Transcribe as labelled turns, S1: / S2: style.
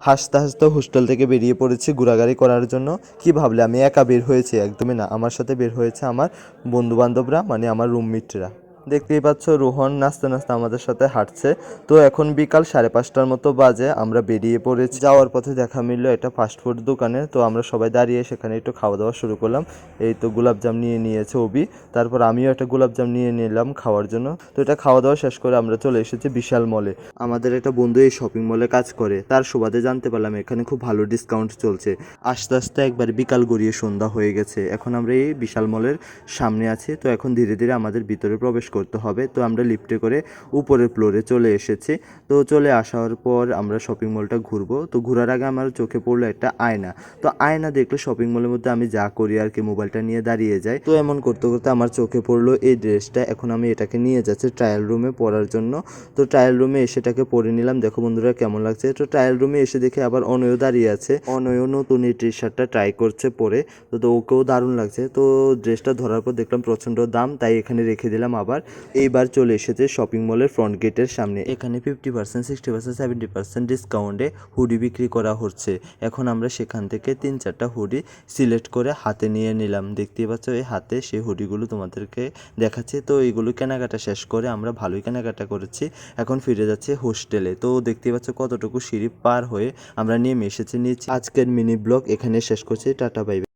S1: হাসতে হাসতে হোস্টেল থেকে বেরিয়ে পড়েছি ঘোরাঘুরি করার জন্য। কি ভাবলে, আমি একা বের হয়েছি, একদমই না। আমার সাথে বের হয়েছে আমার বন্ধুবান্ধবরা মানে আমার রুমমেটরা দেখতেই পাচ্ছ রোহন নাচতে নাচতে আমাদের সাথে হাঁটছে। তো এখন বিকাল সাড়ে পাঁচটার মতো বাজে, আমরা বেরিয়ে পড়েছি। যাওয়ার পথে দেখা মিলল একটা ফাস্টফুড দোকানে। তো আমরা সবাই দাঁড়িয়ে সেখানে একটু খাওয়া দাওয়া শুরু করলাম। এই তো গোলাপজাম নিয়ে নিয়েছে অবি। তারপর আমিও একটা গোলাপজাম নিয়ে নিলাম খাওয়ার জন্য। তো এটা খাওয়া দাওয়া শেষ করে আমরা চলে এসেছি বিশাল মলে আমাদের একটা বন্ধু এই শপিং মলে কাজ করে। তার সুবাদে জানতে পারলাম এখানে খুব ভালো ডিসকাউন্ট চলছে। আস্তে আস্তে একবার বিকাল গড়িয়ে সন্ধ্যা হয়ে গেছে। এখন আমরা এই বিশাল মলের সামনে আছি। তো এখন ধীরে ধীরে আমাদের ভিতরে প্রবেশ করতে হবে। তো আমরা লিফটে করে উপরের ফ্লোরে চলে এসেছি। তো চলে আসার পর আমরা শপিং মলটা ঘুরবো। তো ঘোরার আগে আমার চোখে পড়ল একটা আয়না। তো আয়না দেখলে শপিং মলের মধ্যে আমি যা করি আর কি মোবাইলটা নিয়ে দাঁড়িয়ে যাই। তো এমন করতে করতে আমার চোখে পড়ল এই ড্রেসটা। এখন আমি এটাকে নিয়ে যাচ্ছি ট্রায়াল রুমে পরার জন্য। তো ট্রায়াল রুমে এসে এটাকে পরে নিলাম। দেখো বন্ধুরা কেমন লাগছে। তো ট্রায়াল রুমে এসে দেখে আবার অনয় দাঁড়িয়ে আছে। অনয় নতুন এই টি শার্টটা ট্রাই করছে পরে। তো ওকেও দারুণ লাগছে। তো, ড্রেসটা ধরার পর দেখলাম প্রচণ্ড দাম। তাই এখানে রেখে দিলাম আবার। এইবার চলে এসেছে শপিং মলের ফ্রন্ট গেটের সামনে। এখানে fifty percent sixty percent seventy percent ডিসকাউন্টে হুডি বিক্রি করা হচ্ছে। এখন আমরা সেখান থেকে তিন চারটা হুডি সিলেক্ট করে হাতে নিয়ে নিলাম। দেখতেই পাচ্ছ, এই হাতে সেই হুডিগুলো তোমাদেরকে দেখাচ্ছে। তো এইগুলো কেনাকাটা শেষ করে আমরা ভালোই কেনাকাটা করেছি। এখন ফিরে যাচ্ছে হোস্টেলে তো দেখতেই পাচ্ছ কতটুকু সিঁড়ি পার হয়ে আমরা নেমে এসেছি নিচে। আজকের মিনি ব্লগ এখানে শেষ করছি। Tata bye.